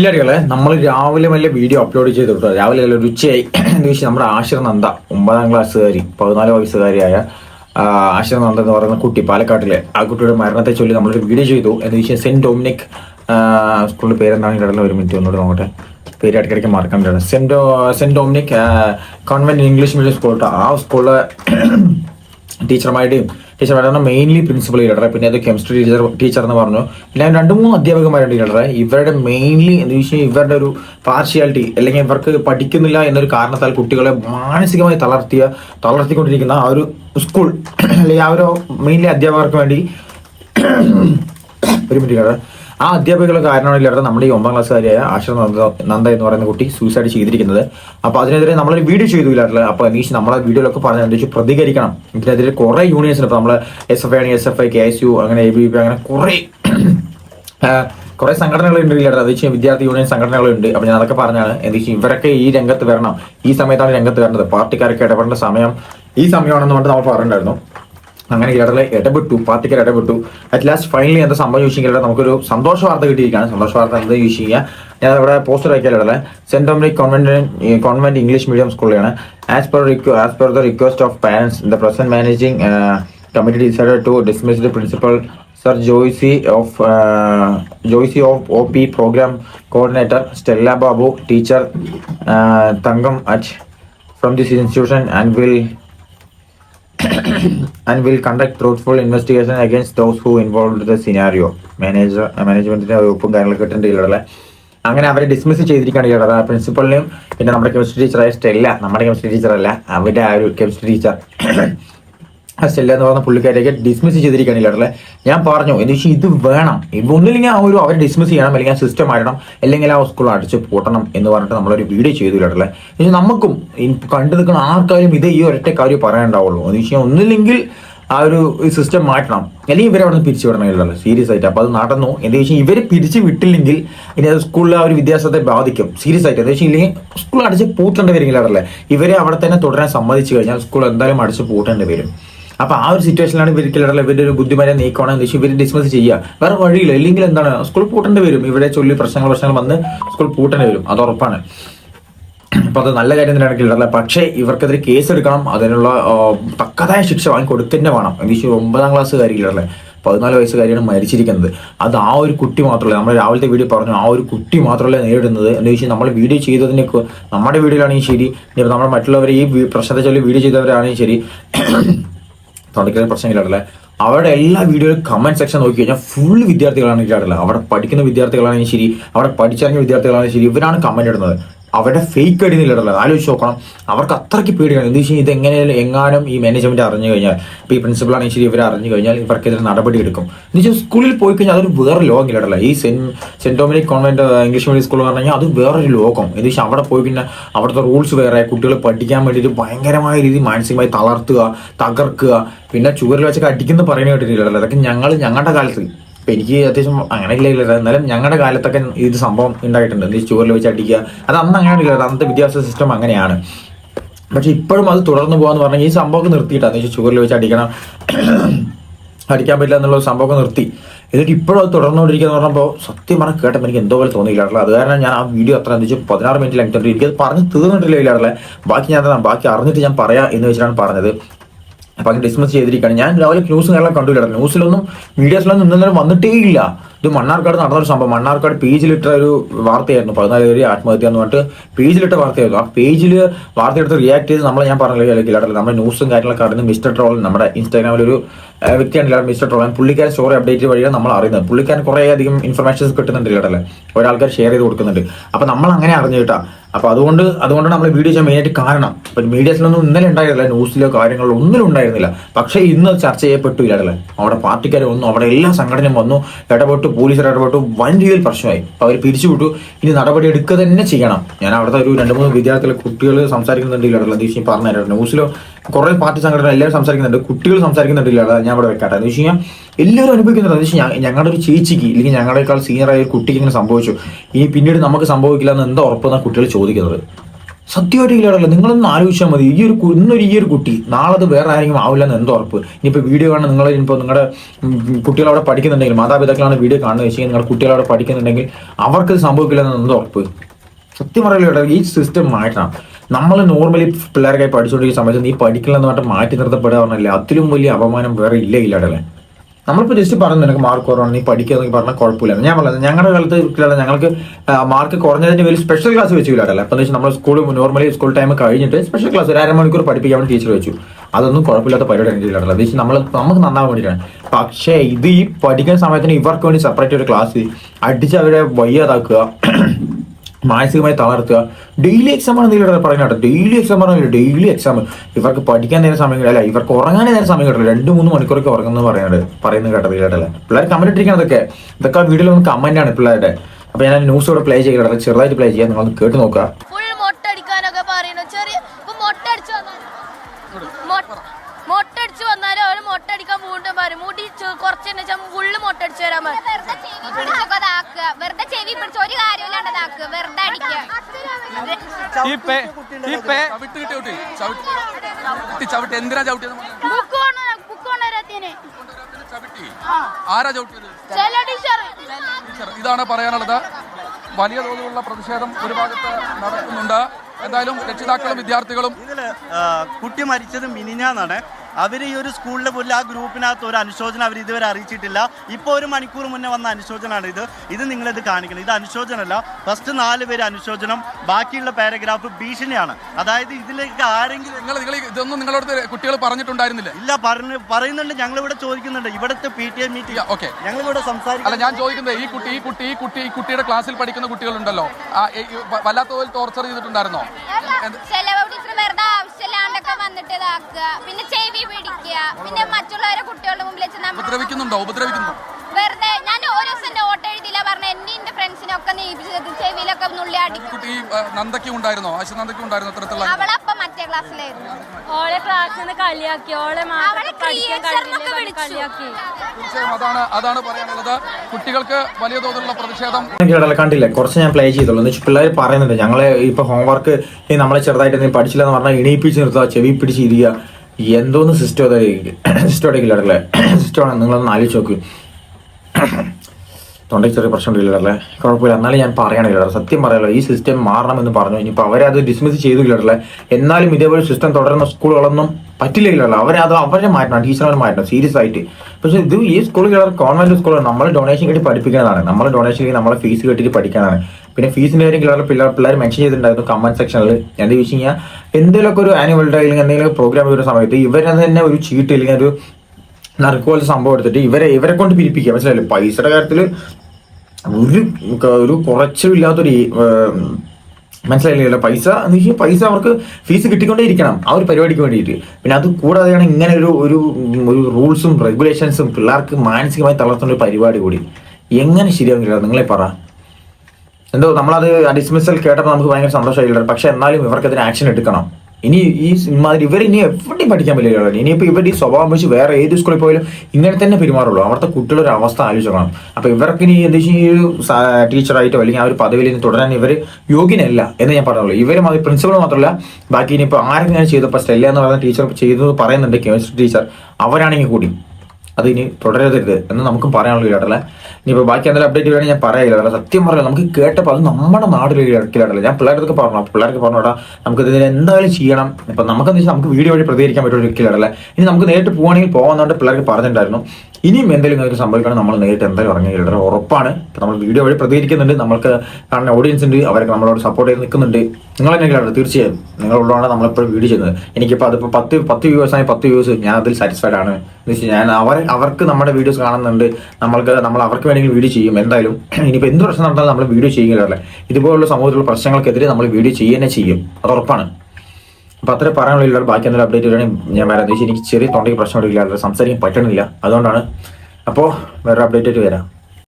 കില്ലാടികളെ നമ്മൾ രാവിലെ വല്ല വീഡിയോ അപ്ലോഡ് ചെയ്ത് കൊടുത്തു രാവിലെ അല്ല രുചിയായി എന്ന് വെച്ചാൽ നമ്മുടെ ആശ്ര നന്ദ ഒമ്പതാം ക്ലാസ്സുകാരി പതിനാല് വയസ്സുകാരിയായ ആ, ആശ്ര നന്ദ എന്ന് പറയുന്ന കുട്ടി പാലക്കാട്ടിലെ ആ കുട്ടിയുടെ മരണത്തെ ചൊല്ലി നമ്മളൊരു വീഡിയോ ചെയ്തു. എന്ന് വെച്ചാൽ സെന്റ് ഡൊമിനിക് സ്കൂളിൽ പേരെന്താണ്? കിടന്ന ഒരു മിനിറ്റ് ഒന്നുകൂടെ നോക്കട്ടെ. പേര് ഇടയ്ക്കിടയ്ക്ക് മറക്കണ്ടാണ് saint saint Dominic convent English medium school ആ സ്കൂളിലെ ടീച്ചർമാരുടെയും ടീച്ചർമാരുടെ മെയിൻലി പ്രിൻസിപ്പൽ ലീഡറെ പിന്നെ അത് കെമിസ്ട്രി ടീച്ചർ ടീച്ചർ എന്ന് പറഞ്ഞു. പിന്നെ രണ്ട് മൂന്ന് അധ്യാപകന്മാരുണ്ട് ലീഡറെ ഇവരുടെ മെയിൻലി എന്ന് വെച്ചാൽ ഇവരുടെ ഒരു പാർഷ്യാലിറ്റി അല്ലെങ്കിൽ ഇവർക്ക് പഠിക്കുന്നില്ല എന്നൊരു കാരണത്താൽ കുട്ടികളെ മാനസികമായി തളർത്തിയ തളർത്തിക്കൊണ്ടിരിക്കുന്ന ആ ഒരു സ്കൂൾ അല്ലെങ്കിൽ ആ ഒരു മെയിൻലി അധ്യാപകർക്ക് വേണ്ടി ഒരു മിനിറ്റ് ആ അധ്യാപകരുടെ കാരണമില്ലാതെ നമ്മുടെ ഈ ഒമ്പതാം ക്ലാസ്സുകാരിയായ ആശ്ര നന്ദ എന്ന് പറയുന്ന കുട്ടി സൂയിസൈഡ് ചെയ്തിരിക്കുന്നത്. അപ്പൊ അതിനെതിരെ നമ്മളൊരു വീഡിയോ ചെയ്തു ഇല്ലാട്ടില്ല അപ്പൊ അനീഷ് നമ്മളെ വീഡിയോയിലൊക്കെ പറഞ്ഞു എന്താ വെച്ചാൽ പ്രതികരിക്കണം. ഇതിനെതിരെ കുറെ യൂണിയൻസ് ഉണ്ട് നമ്മൾ എസ് എഫ് ഐ ആണ് S F I K S U അങ്ങനെ എ ബി പി അങ്ങനെ കുറെ കുറെ സംഘടനകളുണ്ട് ഇല്ലാട്ടോ അത് വെച്ചാൽ വിദ്യാർത്ഥി യൂണിയൻ സംഘടനകളുണ്ട്. അപ്പൊ ഞാൻ അതൊക്കെ പറഞ്ഞാണ്. എന്താ വെച്ചാൽ ഇവരൊക്കെ ഈ രംഗത്ത് വരണം. ഈ സമയത്താണ് രംഗത്ത് വരേണ്ടത് പാർട്ടിക്കാരൊക്കെ ഇടപെടേണ്ട സമയം ഈ സമയമാണെന്ന് പറഞ്ഞിട്ട് നമ്മൾ പറഞ്ഞിട്ടുണ്ടായിരുന്നു. അങ്ങനെ ഇടലെ ഇടപെട്ടു പാർട്ടിക്കാർ ഇടപെട്ടു. അറ്റ് ലാസ്റ്റ് ഫൈനലി എന്താ സംഭവം ചോദിച്ചെങ്കിൽ നമുക്കൊരു സന്തോഷ വാർത്ത കിട്ടിയിരിക്കുകയാണ്. സന്തോഷ വാർത്ത എന്താ ചോദിച്ചു കഴിഞ്ഞാൽ ഞാൻ ഇവിടെ poster അയക്കാനിടലെ saint Dominic convent convent English medium സ്കൂളിലാണ് as per as per the request of parents the present managing committee decide to dismiss the principal sir Joicy of Joicy of O P program coordinator Stella Babu teacher Thankam അച്ച് from this institution and will and will conduct full investigation against those who involve the scenario manager മാനേജ്മെന്റിന്റെ വകുപ്പും കാര്യങ്ങളൊക്കെ ഇട്ടിട്ടുണ്ടല്ലേ അങ്ങനെ അവരെ dismiss ചെയ്തിരിക്കുകയാണ് ഇയാളെ പ്രിൻസിപ്പളിനെയും പിന്നെ നമ്മുടെ കെമിസ്ട്രി ടീച്ചറായ സ്റ്റെല്ല നമ്മുടെ കെമിസ്ട്രി ടീച്ചറല്ല അവരുടെ ആ ഒരു കെമിസ്ട്രി ടീച്ചർ സ്റ്റെല്ല എന്ന് പറഞ്ഞ പുള്ളിക്കാരെയൊക്കെ ഡിസ്മിസ് ചെയ്തിരിക്കുകയാണ് ഞാൻ പറഞ്ഞു എന്ന് വെച്ചാൽ ഇത് വേണം. ഒന്നില്ലെങ്കിൽ ആ ഒരു അവരെ ഡിസ്മിസ് ചെയ്യണം അല്ലെങ്കിൽ ആ സിസ്റ്റം മാറ്റണം അല്ലെങ്കിൽ ആ സ്കൂൾ അടിച്ച് പൂട്ടണം എന്ന് പറഞ്ഞിട്ട് നമ്മളൊരു വീഡിയോ ചെയ്തു ഇയാളെ എന്നുവെച്ചാൽ നമുക്കും കണ്ടു നിൽക്കുന്ന ആർക്കാരും ഇത് ഈ ഒരൊറ്റ കാര്യം പറയാനുണ്ടാവുള്ളൂ. എന്ന് വെച്ചാൽ ഒന്നില്ലെങ്കിൽ ആ ഒരു സിസ്റ്റം മാറ്റണം. അല്ലെങ്കിൽ ഇവരെ അവിടെ നിന്ന് പിരിച്ചു വിടണം സീരിയസ് ആയിട്ട്. അപ്പോൾ അത് നടന്നു. എന്താ വെച്ചാൽ ഇവർ പിരിച്ചു വിട്ടില്ലെങ്കിൽ ഇനി അത് സ്കൂളിൽ ആ ഒരു വിദ്യാഭ്യാസത്തെ ബാധിക്കും. സീരിയസ് ആയിട്ട്. എന്താ വെച്ചാൽ ഇല്ലെങ്കിൽ സ്കൂൾ അടിച്ച് പൂട്ടേണ്ടി വരില്ല അതല്ലേ ഇവരെ അവിടെ തന്നെ തുടരാൻ സമ്മതിച്ചു കഴിഞ്ഞാൽ സ്കൂൾ എന്തായാലും അടിച്ച് പൂട്ടേണ്ടി വരും. അപ്പൊ ആ ഒരു സിറ്റുവേഷനിലാണ് ഇവർക്കുള്ള ഇവരുടെ ഒരു ബുദ്ധിമാരെ നീക്കണം എന്ന് വെച്ചാൽ ഇവർ ഡിസ്മിസ് ചെയ്യുക. വേറെ വഴിയില്ല. ഇല്ലെങ്കിൽ എന്താണ്? സ്കൂൾ പൂട്ടേണ്ടി വരും. ഇവിടെ ചൊല്ലി പ്രശ്നങ്ങൾ പ്രശ്നങ്ങൾ വന്ന് സ്കൂൾ പൂട്ടേണ്ടി വരും. അത് ഉറപ്പാണ്. അപ്പൊ അത് നല്ല കാര്യം തന്നെയാണ് കിട്ടല്ല പക്ഷേ ഇവർക്കെതിരെ കേസ് എടുക്കണം അതിനുള്ള തക്കതായ ശിക്ഷ വാങ്ങി കൊടുത്തന്നെ വേണം. എന്ന് വെച്ചാൽ ഒമ്പതാം ക്ലാസ് കാര്യമില്ലല്ലേ പതിനാല് വയസ്സുകാരിയാണ് മരിച്ചിരിക്കുന്നത്. അത് ആ ഒരു കുട്ടി മാത്രമല്ല നമ്മൾ രാവിലത്തെ വീഡിയോ പറഞ്ഞു ആ ഒരു കുട്ടി മാത്രമല്ല നേരിടുന്നത്. എന്ന് നമ്മൾ വീഡിയോ ചെയ്തതിനെ നമ്മുടെ വീഡിയോയിലാണെങ്കിൽ ശരി. ഇനി നമ്മൾ മറ്റുള്ളവരെ ഈ പ്രശ്നത്തെ ചൊല്ലി വീഡിയോ ചെയ്തവരാണെങ്കിൽ ശരി. തൊണ്ടയ്ക്കുന്ന പ്രശ്നമില്ലാടല്ലേ അവരുടെ എല്ലാ വീഡിയോയിലും കമന്റ് സെക്ഷൻ നോക്കി കഴിഞ്ഞാൽ ഫുൾ വിദ്യാർത്ഥികളാണ് ഇല്ലാടല്ല അവിടെ പഠിക്കുന്ന വിദ്യാർത്ഥികളാണെങ്കിൽ ശരി അവിടെ പഠിച്ചിറങ്ങിയ വിദ്യാർത്ഥികളാണെങ്കിൽ ശരി. ഇവരാണ് കമന്റ് ഇടുന്നത്. അവരുടെ ഫേക്ക് ഐഡി ഇല്ലടല്ല ആലോചിച്ച് നോക്കണം. അവർക്ക് അത്രയ്ക്ക് പേടിയാണ്. എന്ത് വെച്ചാൽ ഇത് എങ്ങനെയാലും എങ്ങാനും ഈ മാനേജ്മെന്റ് അറിഞ്ഞു കഴിഞ്ഞാൽ ഇപ്പൊ ഈ പ്രിൻസിപ്പൾ ആണെങ്കിൽ ശരി ഇവർ അറിഞ്ഞു കഴിഞ്ഞാൽ ഇവർക്കെതിരെ നടപടി എടുക്കും. എന്ന് വെച്ചാൽ സ്കൂളിൽ പോയി കഴിഞ്ഞാൽ അതൊരു വേറെ ലോകം ഇല്ലടല്ല ഈ saint saint Dominic convent English medium school പറഞ്ഞു കഴിഞ്ഞാൽ അത് വേറൊരു ലോകം. എന്ന് വെച്ചാൽ അവിടെ പോയി കഴിഞ്ഞാൽ അവിടുത്തെ റൂൾസ് വേറെ കുട്ടികൾ പഠിക്കാൻ വേണ്ടിയിട്ട് ഭയങ്കരമായ രീതി മാനസികമായി തളർത്തുക തകർക്കുക പിന്നെ ചുവരിൽ വെച്ചൊക്കെ അടിക്കുന്ന പറയുന്ന കേട്ടിട്ടില്ലല്ലോ അതൊക്കെ ഞങ്ങൾ ഞങ്ങളുടെ കാലത്ത്. ഇപ്പൊ എനിക്ക് അത്യാവശ്യം അങ്ങനെ ഇല്ല എന്നാലും ഞങ്ങളുടെ കാലത്തൊക്കെ ഇത് സംഭവം ഉണ്ടായിട്ടുണ്ട്. ഈ ചുവരിൽ വെച്ച് അടിക്കുക. അത് അന്ന് അങ്ങനെ ഇല്ല അന്നത്തെ വിദ്യാഭ്യാസ സിസ്റ്റം അങ്ങനെയാണ്. പക്ഷെ ഇപ്പോഴും അത് തുടർന്ന് പോകാന്ന് പറഞ്ഞാൽ ഈ സംഭവം നിർത്തിയിട്ടാണ് എന്ന് വെച്ചാൽ ചുവരിൽ വെച്ച് അടിക്കണം അടിക്കാൻ പറ്റില്ല എന്നുള്ള സംഭവം നിർത്തി. എന്നിട്ട് ഇപ്പോഴും അത് തുടർന്നുകൊണ്ടിരിക്കുക പറഞ്ഞപ്പോൾ സത്യം പറഞ്ഞാൽ കേട്ടപ്പോൾ എനിക്ക് എന്തോ പോലെ തോന്നിയില്ലാട്ടുള്ള അത് കാരണം ഞാൻ ആ വീഡിയോ അത്ര എന്ന് വെച്ചാൽ പതിനാറ് മിനിറ്റ് ലെങ്ത് അത് പറഞ്ഞ് തീർന്നിട്ടില്ല ഇല്ലാട്ടുള്ള ബാക്കി ഞാൻ ബാക്കി അറിഞ്ഞിട്ട് ഞാൻ പറയാം എന്ന് വെച്ചിട്ടാണ് പറഞ്ഞത്. അപ്പൊ അത് ഡിസ്മിസ് ചെയ്തിരിക്കുകയാണ്. ഞാൻ രാവിലെ ന്യൂസ് കേരളം കണ്ടില്ല ന്യൂസിലൊന്നും മീഡിയസിലൊന്നും ഇന്നലെ വന്നിട്ടേ ഇല്ല ഇത് മണ്ണാർക്കാട് നടന്നൊരു സംഭവം. മണ്ണാർക്കാട് പേജിലിട്ട ഒരു വാർത്തയായിരുന്നു. പതിനാല് പേര് ആത്മഹത്യ എന്ന് പറഞ്ഞിട്ട് പേജിലിട്ട വാർത്തയായിരുന്നു. ആ പേജിൽ വാർത്ത എടുത്ത് റിയാക്ട് ചെയ്ത് നമ്മളെ ഞാൻ പറഞ്ഞില്ല ഇല്ലാട്ടല്ല നമ്മുടെ ന്യൂസും കാര്യങ്ങളൊക്കെ അറിഞ്ഞ് മിസ്റ്റർ ട്രോൾ നമ്മുടെ ഇൻസ്റ്റാഗ്രാമിൽ ഒരു വ്യക്തിയാണ് മിസ്റ്റർ ട്രോൾ പുള്ളിക്കാരൻ സ്റ്റോറി അപ്ഡേറ്റ് വഴിയാണ് നമ്മൾ അറിയുന്നത്. പുള്ളിക്കാരൻ കുറേ അധികം ഇൻഫർമേഷൻസ് കിട്ടുന്നുണ്ട് ഇല്ലാട്ടല്ലേ ഒരാൾക്കാർ ഷെയർ ചെയ്ത് കൊടുക്കുന്നുണ്ട്. അപ്പൊ നമ്മൾ അങ്ങനെ അറിഞ്ഞു കേട്ടാ. അപ്പൊ അതുകൊണ്ട് അതുകൊണ്ടാണ് നമ്മൾ വീഡിയോ ചെയ്യാൻ മെയിനായിട്ട് കാരണം. ഇപ്പൊ മീഡിയസിലൊന്നും ഇന്നലെ ഉണ്ടായിരുന്നില്ല ന്യൂസിലോ കാര്യങ്ങളോ ഒന്നും ഉണ്ടായിരുന്നില്ല. പക്ഷേ ഇന്ന് ചർച്ച ചെയ്യപ്പെട്ടു ഇല്ലാടല്ലേ അവിടെ പാർട്ടിക്കാർ വന്നു അവിടെ എല്ലാ സംഘടനയും വന്നു ഇടപെട്ടു പോലീസ് ഇടപെട്ടു വൻ രീതിയിൽ പ്രശ്നമായി. അപ്പൊ അവർ പിരിച്ചുവിട്ടു. ഇനി നടപടി എടുക്കുക തന്നെ ചെയ്യണം. ഞാൻ അവിടുത്തെ ഒരു രണ്ട് മൂന്ന് വിദ്യാർത്ഥികളെ കുട്ടികൾ സംസാരിക്കുന്നുണ്ട് ഇല്ലാടല്ല ദേശീയ പറഞ്ഞു ന്യൂസിലോ കുറെ പാർട്ടി സംഘടന എല്ലാവരും സംസാരിക്കുന്നുണ്ട് കുട്ടികൾ സംസാരിക്കുന്നുണ്ട് ഇല്ലാടാ ഞാൻ ഇവിടെ വെക്കാട്ടെ. എന്ന് വെച്ച് കഴിഞ്ഞാൽ എല്ലാവരും അനുഭവിക്കുന്നത് എന്താ ഞങ്ങളുടെ ഒരു ചേച്ചിക്ക് ഇല്ലെങ്കിൽ ഞങ്ങളെക്കാൾ സീനിയർ ആയ ഒരു കുട്ടിക്ക് ഇങ്ങനെ സംഭവിച്ചു. ഇനി പിന്നീട് നമുക്ക് സംഭവിക്കില്ല എന്ന് എന്താ ഉറപ്പെന്നാണ് കുട്ടികൾ ചോദിക്കുന്നത്? സത്യമായിട്ട് ഇല്ലാടല്ല നിങ്ങളൊന്ന് ആലോചിച്ചാൽ മതി. ഈ ഒരു ഇന്നൊരു ഈ ഒരു കുട്ടി നാളെ അത് വേറെ ആരെങ്കിലും ആവില്ല എന്ന് എന്തോ ഉറപ്പ്? ഇനിയിപ്പോൾ വീഡിയോ കാണാൻ നിങ്ങൾ ഇനിയിപ്പോൾ നിങ്ങളുടെ കുട്ടികൾ അവിടെ പഠിക്കുന്നുണ്ടെങ്കിൽ മാതാപിതാക്കളാണ് വീഡിയോ കാണുന്നത് വെച്ചാൽ നിങ്ങളുടെ കുട്ടികളവിടെ പഠിക്കുന്നുണ്ടെങ്കിൽ അവർക്ക് സംഭവിക്കില്ല എന്ന് എന്തോ ഉറപ്പ്? സത്യം പറയല്ലോ ഈ സിസ്റ്റം മാറ്റണം. നമ്മൾ നോർമലി പിള്ളേർക്കായി പഠിച്ചുകൊണ്ടിരിക്കുന്ന സമയത്ത് നീ പഠിക്കില്ലെന്ന് പറഞ്ഞിട്ട് മാറ്റി നിർത്തപ്പെടുക പറഞ്ഞല്ലേ? അതിലും വലിയ അപമാനം വേറെ ഇല്ല ഇല്ലാടല്ലേ നമ്മളിപ്പോൾ ജസ്റ്റ് പറഞ്ഞു നിനക്ക് മാർക്ക് കുറവാണ് നീ പഠിക്കുക പറഞ്ഞാൽ കുഴപ്പമില്ല ഞാൻ പറഞ്ഞത് ഞങ്ങളുടെ കാലത്ത് കുട്ടികളെ ഞങ്ങൾക്ക് മാർക്ക് കുറഞ്ഞതിന് വലിയ സ്പെഷ്യൽ ക്ലാസ് വെച്ചു ഇല്ലാട്ടല്ല അപ്പം വെച്ചാൽ നമ്മൾ സ്കൂൾ നോർമലി സ്കൂൾ ടൈം കഴിഞ്ഞിട്ട് സ്പെഷ്യൽ ക്ലാസ് ഒരു അരമണിക്കൂർ പഠിപ്പിക്കാൻ വേണ്ടി ടീച്ചർ വെച്ചു. അതൊന്നും കുഴപ്പമില്ലാത്ത പരിപാടി ഇല്ലാടല്ല അത് വെച്ച് നമ്മൾ നമുക്ക് നന്നാവാൻ വേണ്ടിയിട്ടാണ്. പക്ഷേ ഇത് ഈ പഠിക്കുന്ന സമയത്തിന് ഇവർക്ക് വേണ്ടി സെപ്പറേറ്റ് ഒരു ക്ലാസ് അടിച്ച് അവരെ വയ്യാതാക്കുക മാനസികമായി തളർത്തുക. ഡെയിലി എക്സാം ആണ് എന്തെങ്കിലും പറയുന്നത് കേട്ടോ. ഡെയിലി എക്സാം പറഞ്ഞില്ല ഡെയിലി എക്സാം ഇവർക്ക് പഠിക്കാൻ നേരം സമയം കിട്ടില്ല. ഇവർക്ക് ഉറങ്ങാൻ നേരം സമയം കിട്ടില്ല. രണ്ട് മൂന്ന് മണിക്കൂറൊക്കെ ഉറങ്ങുന്നത് പറയുന്നത് പറയുന്നത് കേട്ടത് കേട്ടല്ലേ പിള്ളേർ കമന്റ് ഇട്ടിരിക്കണം അതൊക്കെ ഇതൊക്കെ വീഡിയോയിൽ ഒന്ന് കമന്റ് ആണ് പിള്ളേരുടെ. അപ്പൊ ഞാൻ ന്യൂസ് ഇവിടെ പ്ലേ ചെയ്യട്ടെ. ചെറുതായിട്ട് പ്ലേ ചെയ്യാം. നിങ്ങൾ കേട്ട് നോക്കുക. മൊട്ടടിച്ചു വന്നാലും അവർ മൊട്ടടിക്കാൻ വീണ്ടും പറയും. മുടി കുറച്ച് ഫുള്ള് മൊട്ടടിച്ചു വരാൻ പറയും വെറുതെ ചെവി പിടിച്ചൊക്കെ ഇതാക്കുക വെറുതെ ചെവി പിടിച്ച് ഒരു കാര്യമില്ലാണ്ട് ഇതാക്കുക വെറുതെ അടിക്കുക ഈ പേ ഈ പേ ചവിട്ട് കുട്ടി? ചവിട്ടി ചവിട്ടി എന്തിനാ ചവിട്ടിയത്? ബുക്ക് കൊണ്ടു ബുക്ക് ചവിട്ടി. ആരാ ചവിട്ടിയത്? ടീച്ചർ ഇതാണ് പറയാനുള്ളത്. വലിയ തോതിലുള്ള പ്രതിഷേധം ഒരു ഭാഗത്ത് നടക്കുന്നുണ്ട്. എന്തായാലും രക്ഷിതാക്കളും വിദ്യാർത്ഥികളും കുട്ടി മരിച്ചത് മിനിഞ്ഞാന്നാണ്. അവർ ഈ ഒരു സ്കൂളിലെ പോലും ആ ഗ്രൂപ്പിനകത്ത് ഒരു അനുശോചനം അവർ ഇതുവരെ അറിയിച്ചിട്ടില്ല. ഇപ്പോൾ ഒരു മണിക്കൂർ മുന്നേ വന്ന അനുശോചനമാണ് ഇത്. ഇത് നിങ്ങളിത് കാണിക്കണം. ഇത് അനുശോചനമല്ല. ഫസ്റ്റ് നാല് പേര് അനുശോചനം. ബാക്കിയുള്ള പാരഗ്രാഫ് ഭീഷണിയാണ്. അതായത് ഇതിലേക്ക് ആരെങ്കിലും നിങ്ങൾ നിങ്ങൾ ഇതൊന്നും നിങ്ങളോട് കുട്ടികൾ പറഞ്ഞിട്ടുണ്ടായിരുന്നില്ല. ഇല്ല പറഞ്ഞു പറയുന്നുണ്ട്. ഞങ്ങൾ ഇവിടെ ചോദിക്കുന്നുണ്ട്. ഇവിടുത്തെ P T A meeting okay ഞങ്ങളിവിടെ അല്ല സംസാരിക്കാം ഞാൻ ചോദിക്കുന്നത് ഈ കുട്ടി ഈ കുട്ടി ഈ കുട്ടി ഈ കുട്ടിയുടെ ക്ലാസ്സിൽ പഠിക്കുന്ന കുട്ടികളുണ്ടല്ലോ. വല്ലാത്ത പോലെ ടോർച്ചർ ചെയ്തിട്ടുണ്ടായിരുന്നോ? വന്നിട്ട് ഇതാക്കുക പിന്നെ ചെവി പിടിക്കുക. പിന്നെ മറ്റുള്ളവരെ കുട്ടികളുടെ മുമ്പിൽ വെച്ച് ഉപദ്രവിക്കുന്നുണ്ടോ? ഉപദ്രവിക്കുന്നു വെറുതെ ഞാൻ ഒരു ദിവസം നോട്ട് എഴുതിയില്ല. പറഞ്ഞ എന്നെ എന്റെ ഫ്രണ്ട്സിനൊക്കെ നീപ്പിച്ചത് ചെവിയിലൊക്കെ നുള്ളി അടിക്കും. നന്ദയ്ക്ക് ഉണ്ടായിരുന്നോ? അശ്വനന്ദയ്ക്ക് ഉണ്ടായിരുന്നോ? അവളപ്പം മറ്റേ ക്ലാസ്സിലായിരുന്നു. ഓളെ ക്ലാസ്സിൽ നിന്ന് കളിയാക്കി. ഓളെ അവളെ വിളിച്ചു. തീർച്ചയായും അതാണ് അതാണ് പറയാനുള്ളത്. കുട്ടികൾക്ക് വലിയ തോതിലുള്ള പ്രതിഷേധം കേട്ടല്ല കണ്ടില്ലേ? കുറച്ച് ഞാൻ പ്ലേ ചെയ്തോളൂ എന്ന് വെച്ചാൽ പിള്ളേർ പറയുന്നുണ്ട് ഞങ്ങളെ ഇപ്പൊ ഹോംവർക്ക് നമ്മളെ ചെറുതായിട്ട് എന്തെങ്കിലും പഠിച്ചില്ല എന്ന് പറഞ്ഞാൽ ഇണീപ്പിച്ച് നിർത്തുക ചെവി പിടിച്ച് ഇരിക്കുക എന്തോന്ന് സിസ്റ്റം സിസ്റ്റോടെ സിസ്റ്റം സിസ്റ്റമാണ് നിങ്ങളൊന്ന് ആലോചിച്ച് നോക്ക്. തൊണ്ടയ്ക്ക് ചെറിയ പ്രശ്നമില്ലല്ലേ കുഴപ്പമില്ല. എന്നാലും ഞാൻ പറയണില്ല സത്യം പറയാലോ ഈ സിസ്റ്റം മാറണമെന്ന് പറഞ്ഞു. ഇനിയിപ്പോൾ അവരത് ഡിസ്മിസ് ചെയ്തില്ലല്ലേ എന്നാലും ഇതേപോലെ സിസ്റ്റം തുടരുന്ന സ്കൂളുകളൊന്നും പറ്റില്ലല്ലോ അവരെ അത് അവരെ മാറ്റണം ടീച്ചർമാരെ മാറ്റണം സീരിയസ് ആയിട്ട്. പക്ഷേ ഇത് ഈ സ്കൂളുകൾ കോൺവെന്റ് സ്കൂളാണ് നമ്മൾ ഡൊണേഷൻ കെട്ടി പഠിപ്പിക്കുന്നതാണ്. നമ്മൾ ഡൊണേഷൻ കെട്ടി നമ്മളെ ഫീസ് കെട്ടിട്ട് പഠിക്കാനാണ് പിന്നെ ഫീസിന്റെ കാര്യം കിളർ പിള്ളേർ പിള്ളേർ മെൻഷൻ ചെയ്തിട്ടുണ്ടായിരുന്നു കമന്റ് സെക്ഷനിൽ എന്താ ചോദിച്ചു കഴിഞ്ഞാൽ എന്തെങ്കിലുമൊക്കെ ഒരു ആനുവൽ ഡേ അല്ലെങ്കിൽ എന്തെങ്കിലും പ്രോഗ്രാം വരുന്ന സമയത്ത് ഇവരത് തന്നെ ഒരു ചീട്ട് അല്ലെങ്കിൽ ഒരു നറുക്ക് പോലത്തെ സംഭവം എടുത്തിട്ട് ഇവരെ ഇവരെ കൊണ്ട് പിരിപ്പിക്കുക. മനസ്സിലായില്ലേ? പൈസയുടെ കാര്യത്തിൽ ഒരു ഒരു കുറച്ചും ഇല്ലാത്തൊരു ഏർ, മനസ്സിലായില്ലല്ലോ പൈസ എന്ന് വെച്ചാൽ പൈസ അവർക്ക് ഫീസ് കിട്ടിക്കൊണ്ടേ ഇരിക്കണം ആ ഒരു പരിപാടിക്ക് വേണ്ടിയിട്ട്. പിന്നെ അത് കൂടാതെയാണ് ഇങ്ങനെ ഒരു ഒരു ഒരു റൂൾസും റെഗുലേഷൻസും പിള്ളേർക്ക് മാനസികമായി തളർത്തുന്ന ഒരു പരിപാടി കൂടി. എങ്ങനെ ശരിയാവുന്നില്ല നിങ്ങളെ പറ. എന്തോ നമ്മളത് ഡിസ്മിസൽ കേട്ടപ്പോൾ നമുക്ക് ഭയങ്കര സന്തോഷമായില്ല പക്ഷെ എന്നാലും ഇവർക്കതിന് ആക്ഷൻ എടുക്കണം. ഇനി ഈ മാതിരി ഇവർ ഇനി എവിടെയും പഠിക്കാൻ പറ്റില്ല ഇനിയിപ്പോൾ ഇവർ ഈ സ്വഭാവം വെച്ച് വേറെ ഏത് സ്കൂളിൽ പോയാലും ഇങ്ങനെ തന്നെ പെരുമാറുള്ളൂ. അവിടുത്തെ കുട്ടികളുടെ ഒരു അവസ്ഥ ആലോചിക്കണം അപ്പോൾ ഇവർക്ക് ഇനി എന്താ ഈ ഒരു ടീച്ചറായിട്ടോ അല്ലെങ്കിൽ ആ ഒരു പദവിയിൽ ഇനി തുടരാൻ ഇവർ യോഗ്യനല്ല എന്ന് ഞാൻ പറഞ്ഞുള്ളൂ ഇവരും അത് പ്രിൻസിപ്പൾ മാത്രമല്ല. ബാക്കി ഇനിയിപ്പോൾ ആരെങ്കിലും ചെയ്തപ്പോൾ സ്റ്റെല്ല എന്ന് പറയുന്ന ടീച്ചർ ചെയ്തത് പറയുന്നുണ്ട് കെമിസ്ട്രി ടീച്ചർ അവരാണെങ്കിൽ കൂടി അത് ഇനി തുടരരുത് എന്ന് നമുക്കും പറയാനുള്ള കേട്ടല്ലേ ഇനിയിപ്പോൾ ബാക്കി എന്തെങ്കിലും അപ്ഡേറ്റ് വേണേൽ ഞാൻ പറയില്ല സത്യം പറയാം നമുക്ക് കേട്ടപ്പോൾ അത് നമ്മുടെ നാട്ടിൽ ഇടക്കില്ലാടല്ലേ ഞാൻ പിള്ളേർക്ക് പറഞ്ഞു. അപ്പോൾ പിള്ളേർക്ക് പറഞ്ഞോടാ നമുക്ക് ഇതിൽ എന്തായാലും ചെയ്യണം. ഇപ്പം നമുക്കെന്ന് വെച്ചാൽ നമുക്ക് വീഡിയോ വഴി പ്രതികരിക്കാൻ പറ്റുന്ന ഒരിക്കലല്ലേ ഇനി നമുക്ക് നേരിട്ട് പോകണമെങ്കിൽ പോകാന്നുകൊണ്ട് പിള്ളേർക്ക് പറഞ്ഞിട്ടുണ്ടായിരുന്നു. ഇനിയും എന്തെങ്കിലും നിങ്ങൾക്ക് സംഭവിക്കണം നമ്മൾ നേരിട്ട് എന്തായാലും ഇറങ്ങിയില്ല ഉറപ്പാണ്. നമ്മൾ വീഡിയോ വഴി പ്രതികരിക്കുന്നുണ്ട്. നമ്മൾക്ക് കാണുന്ന ഓഡിയൻസ് ഉണ്ട്. അവരൊക്കെ നമ്മളോട് സപ്പോർട്ട് ചെയ്ത് നിൽക്കുന്നുണ്ട്. നിങ്ങൾ തന്നെയാണ് തീർച്ചയായും. നിങ്ങളുള്ളതാണ് നമ്മളിപ്പോൾ വീഡിയോ ചെയ്യുന്നത്. എനിക്കിപ്പോൾ അതിപ്പോൾ പത്ത് പത്ത് വ്യൂവേഴ്സ് ആയി പത്ത് വ്യൂവേഴ്സ് ഞാൻ അതിൽ സാറ്റിസ്ഫൈഡ് ആണ്. എന്ന് വെച്ചാൽ ഞാൻ അവർ അവർക്ക് നമ്മുടെ വീഡിയോസ് കാണുന്നുണ്ട്. നമ്മൾക്ക് നമ്മൾ അവർക്ക് വേണമെങ്കിൽ വീഡിയോ ചെയ്യും. എന്തായാലും ഇനിയിപ്പോൾ എന്ത് പ്രശ്നം നടന്നാലും നമ്മൾ വീഡിയോ ചെയ്യുകയല്ലേ ഇതുപോലുള്ള സമൂഹത്തിലുള്ള പ്രശ്നങ്ങൾക്കെതിരെ നമ്മൾ വീഡിയോ ചെയ്യുക ചെയ്യും. അത് ഉറപ്പാണ്. അപ്പോൾ അത്രേ പറയാനുള്ള ബാക്കി എന്തെങ്കിലും അപ്ഡേറ്റ് വരികയാണെങ്കിൽ ഞാൻ വരാം. എനിക്ക് ചെറിയ തൊണ്ടയ്ക്ക് പ്രശ്നം എടുക്കില്ല സംസാരിക്കാൻ പറ്റണില്ല. അതുകൊണ്ടാണ്. അപ്പോൾ വേറെ അപ്ഡേറ്റ് വരാം.